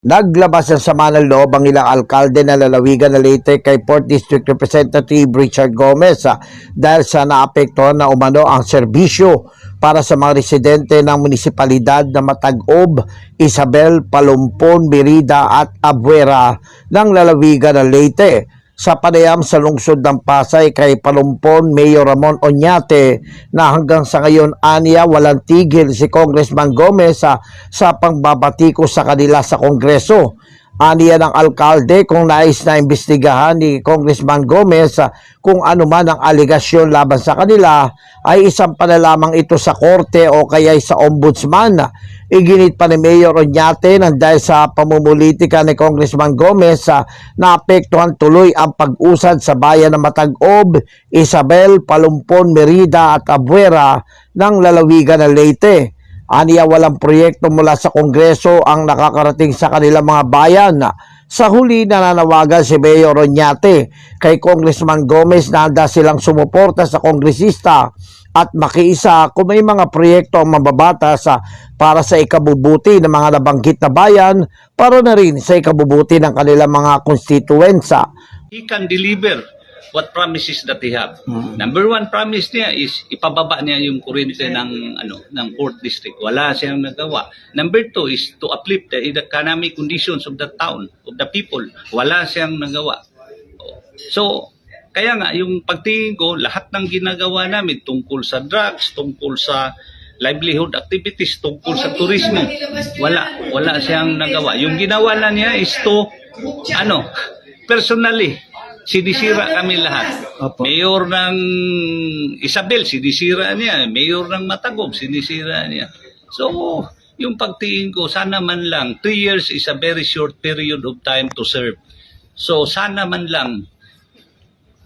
Naglabas ng sama ng loob ang ilang alkalde na lalawigan na Leyte kay 4th District Representative Richard Gomez ah, dahil sa naapektuhan na umano ang serbisyo para sa mga residente ng munisipalidad na Matag-Ob, Isabel, Palumpon, Merida at Abuera ng lalawigan ng Leyte sa panayam sa lungsod ng Pasay kay Palumpon Mayor Ramon Oñate na hanggang sa ngayon aniya walang tigil si Congressman Gomez sa, sa pangbabatiko sa kanila sa Kongreso. Aniya ng alkalde kung nais na imbestigahan ni Congressman Gomez kung ano man ang aligasyon laban sa kanila ay isang lamang ito sa korte o kaya sa ombudsman. Iginit pa ni Mayor Oñate nang dahil sa pamumulitika ni Congressman Gomez sa naapektuhan tuloy ang pag-usad sa bayan ng Matag-Ob, Isabel, Palumpon, Merida at Abuera ng lalawigan ng Leyte. Aniya walang proyekto mula sa Kongreso ang nakakarating sa kanilang mga bayan. Sa huli nananawagan si Mayor Oñate kay Congressman Gomez na handa silang sumuporta sa kongresista at makiisa kung may mga proyekto ang mababatas sa para sa ikabubuti ng mga nabanggit na bayan para na rin sa ikabubuti ng kanilang mga konstituensa. he can deliver what promises that he have. Number one promise niya is ipababa niya yung kuryente ng ano ng fourth district. Wala siyang nagawa. Number two is to uplift the economic conditions of the town, of the people. Wala siyang nagawa. So, kaya nga, yung pagtingin ko, lahat ng ginagawa namin tungkol sa drugs, tungkol sa livelihood activities, tungkol sa turismo, wala, wala siyang nagawa. Yung ginawa na niya is to, ano, personally, sinisira kami lahat. Opo. Mayor ng Isabel, sinisira niya. Mayor ng Matagob, sinisira niya. So, yung pagtingin ko, sana man lang, two years is a very short period of time to serve. So, sana man lang,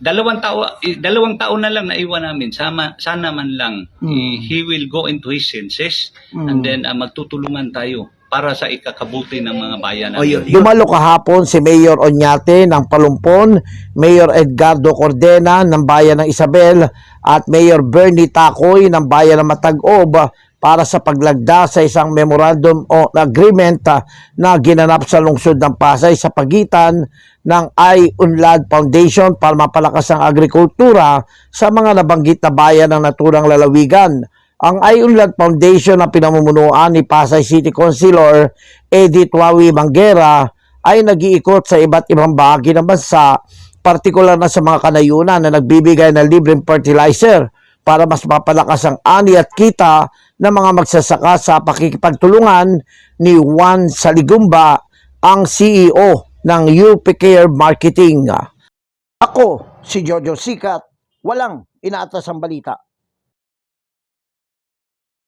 dalawang tao dalawang taon na lang naiwan namin sama sana man lang eh, he will go into his senses and then ah, magtutulungan tayo para sa ikakabuti ng mga bayan natin. Dumalo kahapon si Mayor Oñate ng Palumpon, Mayor Edgardo Cordena ng Bayan ng Isabel at Mayor Bernie Tacoy ng Bayan ng Matag-Ob para sa paglagda sa isang memorandum o agreement ah, na ginanap sa lungsod ng Pasay sa pagitan ng I-UNLAD Foundation para mapalakas ang agrikultura sa mga nabanggit na bayan ng naturang lalawigan. Ang I-UNLAD Foundation na pinamumunuan ni Pasay City Councilor Edith Wawi Manguera ay nag-iikot sa iba't ibang bahagi ng bansa, partikular na sa mga kanayunan na nagbibigay ng libreng fertilizer para mas mapalakas ang ani at kita ng mga magsasaka sa pakikipagtulungan ni Juan Saligumba, ang CEO ng UP Care Marketing. Ako, si Jojo Sikat, walang inaatas ang balita.